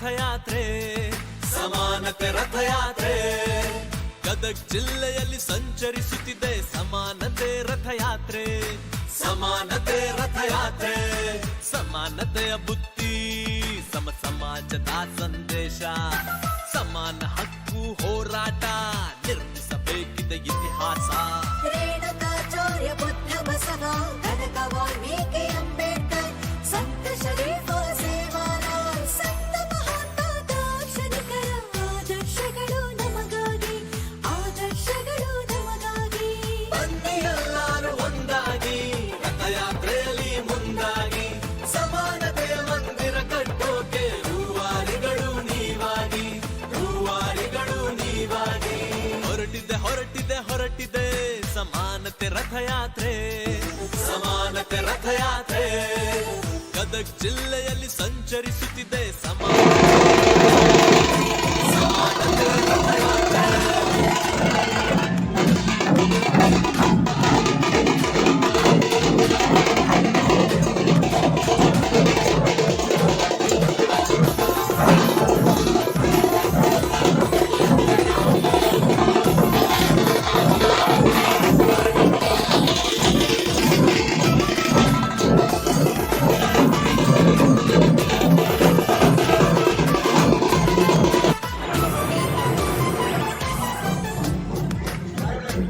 ರಥಯಾತ್ರೆ, ಸಮಾನತೆ ರಥಯಾತ್ರೆ. ಗದಗ್ ಜಿಲ್ಲೆಯಲ್ಲಿ ಸಂಚರಿಸುತ್ತಿದೆ ಸಮಾನತೆ ರಥಯಾತ್ರೆ. ಸಮಾನತೆ ರಥಯಾತ್ರೆ, ಸಮಾನತೆಯ ಬುದ್ಧಿ ಸಮ ಸಮಾಜದ ಸಂದೇಶ. ಸಮಾನ ಹಕ್ಕು ಹೋರಾಟ, ನಿರ್ಮಿಸಬೇಕಿದೆ ಇತಿಹಾಸ. ಸಮಾನತೆ ರಥಯಾತ್ರೆ ಸಮಾನತೆ ರಥಯಾತ್ರೆ. ಗದಗ ಜಿಲ್ಲೆಯಲ್ಲಿ ಸಂಚರಿಸುತ್ತಿದೆ ಸಮಾನ ಬಸವ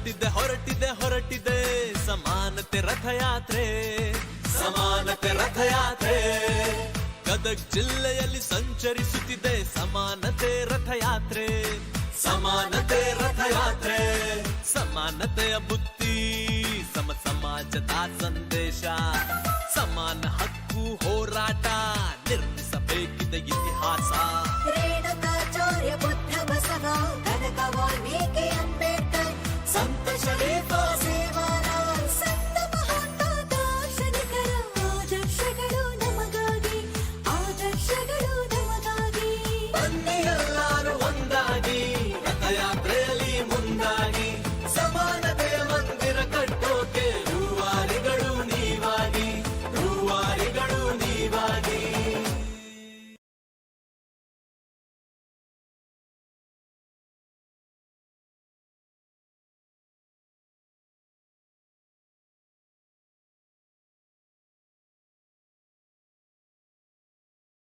ಹೊರಟಿದೆ ಹೊರಟಿದೆ ಹೊರಟಿದೆ ಸಮಾನತೆ ರಥಯಾತ್ರೆ ಸಮಾನತೆ ರಥಯಾತ್ರೆ. ಗದಗ್ ಜಿಲ್ಲೆಯಲ್ಲಿ ಸಂಚರಿಸುತ್ತಿದೆ ಸಮಾನತೆ ರಥಯಾತ್ರೆ ಸಮಾನತೆ ರಥಯಾತ್ರೆ. ಸಮಾನತೆಯ ಬುದ್ಧಿ ಸಮ ಸಮಾಜದ ಸಂದೇಶ, ಸಮಾನ ಹಕ್ಕು ಹೋರಾಟ